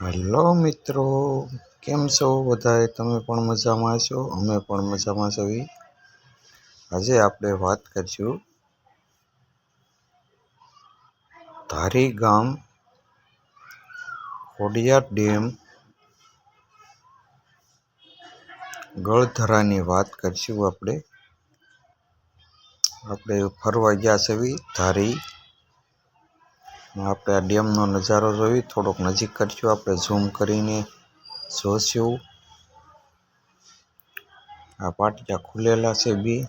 Hello મિત્રો. કેમ છો બધાએ તમે પણ મજામાં છો અમે પણ મજામાં છીએ. આજે આપણે વાત કરીશું ધારી ગામ ખોડિયાર ડેમ ગળધરાની વાત કરીશું આપણે. આપણે ફરવા ગયા છીએ ધારી આપણે આ ડેમનો નજારો જોઈ, થોડોક નજીક કરશું આપણે ઝૂમ કરીને જોશું. આ પાટિયા ખુલેલા છે બી.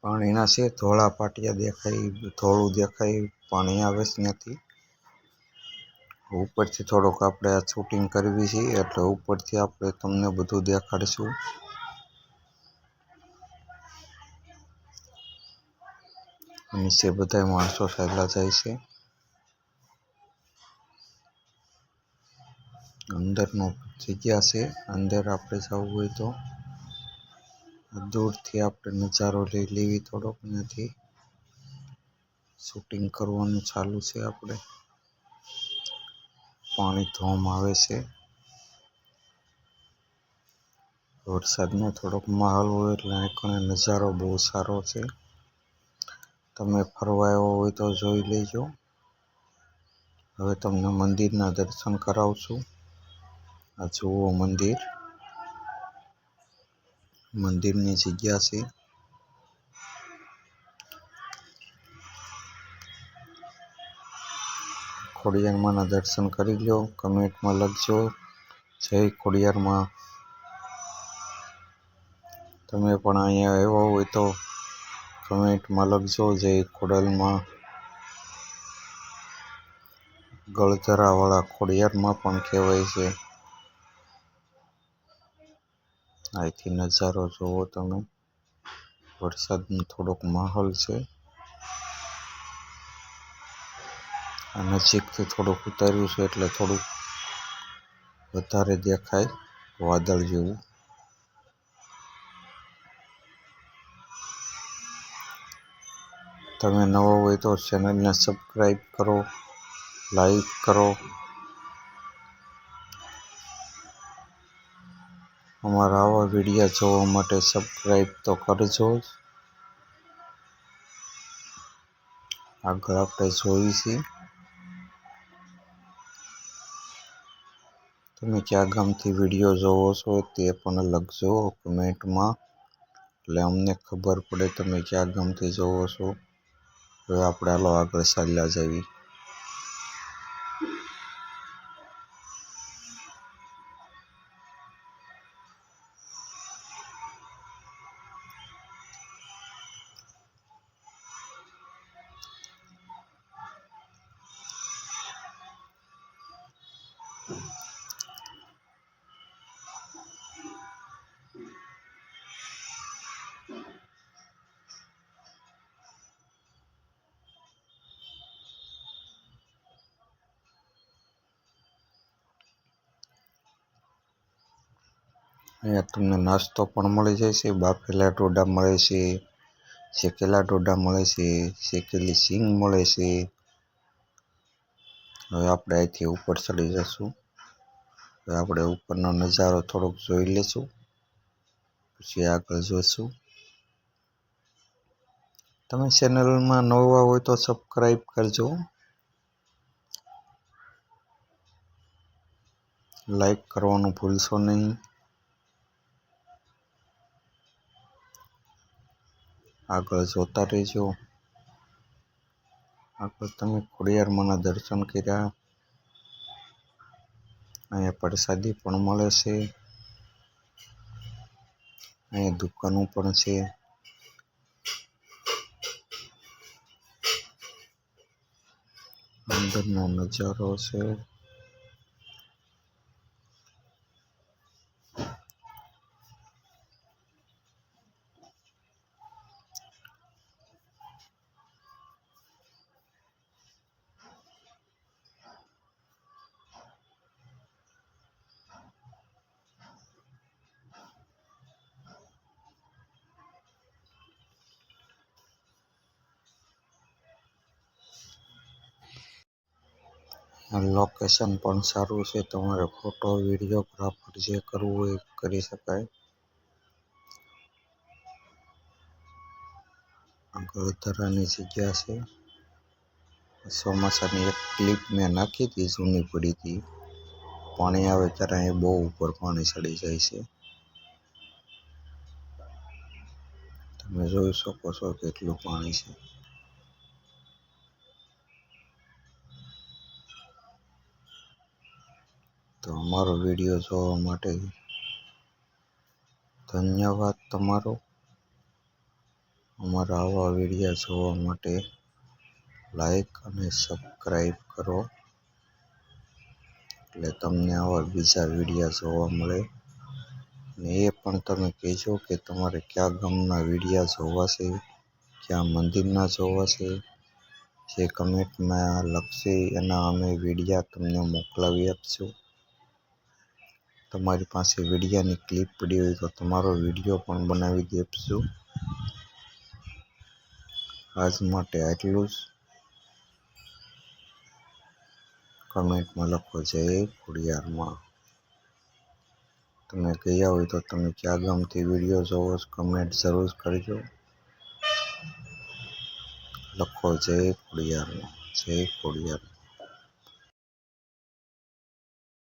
પાણીના છે, ધોળા પાટિયા દેખાય, ધોળું દેખાય, પાણી આવે છે ત્યાંથી. ઉપરથી થોડોક આપણે આ શૂટિંગ કરવી છે, એટલે ઉપરથી આપણે તમને બધું દેખાડીશું. નીચે બધા માણસો ચાલ્યા જાય છે. અંદરનો જગ્યા છે, અંદર આપણે જવું હોય તો. દૂરથી આપણે નજારો લઈ લેવી થોડોક નથી. શૂટિંગ કરવાનું ચાલુ છે આપણે. પાણી ધોમ આવે છે. વરસાદનો થોડોક માહોલ હોય એટલે અહીં નજારો બહુ સારો છે. તમે ફરવા આવ્યો હોય તો જોઈ લેજો. હવે તમને મંદિરના દર્શન કરાવશું. આ જુઓ મંદિર. મંદિરની જગ્યા છે. ખોડિયારમાંના દર્શન કરી લો કમેન્ટમાં લખજો. જય ખોડિયારમાં. તમે પણ અહીંયા આવ્યા હોય તો કમેન્ટમાં લખજો જે ખોડલમાં ગળધરાવાળા ખોડિયારમાં પણ કહેવાય છે. અહીંથી નજારો જુઓ તમે. વરસાદનો થોડોક માહોલ છે. આ નજીકથી થોડુંક ઉતાર્યું છે એટલે થોડુંક વધારે દેખાય. વાદળ જેવું. તમે નવો હોય તો ચેનલને સબસ્ક્રાઈબ કરો, લાઈક કરો. અમારા આવા વિડીયા જોવા માટે સબસ્ક્રાઈબ તો કરજો જ. આગળ આપણે જોઈશી. તમે કયા ગામથી વીડિયો જોવો છો તે પણ લખજો કમેન્ટમાં. એટલે અમને ખબર પડે તમે કયા ગામથી જોવો છો. હવે આપણે હાલો આગળ ચાલ્યા જઈએ અહીંયા તમને નાસ્તો પણ મળી જાય છે બાફેલા ઢોડા મળે છે, શેકેલા ઢોડા મળે છે, શેકેલી સિંગ મળે છે. હવે આપણે અહીંથી ઉપર ચડી જશું. હવે આપણે ઉપરનો નજારો થોડોક જોઈ લેશું, પછી આગળ જોઈશું તમે ચેનલમાં નવા હોય તો સબસ્ક્રાઈબ કરજો. લાઈક કરવાનું ભૂલશો નહીં. આગળ જોતા રહેજો. આગળ તમે ખોડિયારમાંના દર્શન કર્યા. અહીંયા પ્રસાદી પણ મળે છે. અહીંયા દુકાનો પણ છે. અંદરનો નજારો છે. લોકેશન પણ સારું છે. તમારે ફોટો વિડીયોગ્રાફર જે કરવું હોય એ કરી શકાય. ગળધરાની જગ્યા છે. ચોમાસાની એક ક્લિપ મેં નાખી હતી, જૂની પડી હતી. પાણી આવે ત્યારે અહીં બહુ ઉપર પાણી ચડી જાય છે. તમે જોઈ શકો છો કેટલું પાણી છે. તો અમારો વીડિયો જોવા માટે ધન્યવાદ તમારો. અમારા આવા વિડીયા જોવા માટે લાઈક અને સબસ્ક્રાઈબ કરો. એટલે તમને આવા બીજા વિડીયા જોવા મળે. ને એ પણ તમે કહેજો કે તમારે કયા ગામના વિડીયા જોવા છે, કયા મંદિરના જોવા છે, જે કમેન્ટમાં લખશે એના અમે વિડીયા તમને મોકલાવી આપશું. તમારી પાસે વિડીયાની ક્લિપ પડી હોય તો તમારો વીડિયો પણ બનાવી આપશું આજ માટે આટલું જ. કમેન્ટમાં લખો જય ખોડિયારમાં તમે ગયા હોય તો તમે કયા ગામથી વીડિયો જોવો કમેન્ટ જરૂર કરજો. લખો જય ખોડિયારમાં જય ખોડિયાર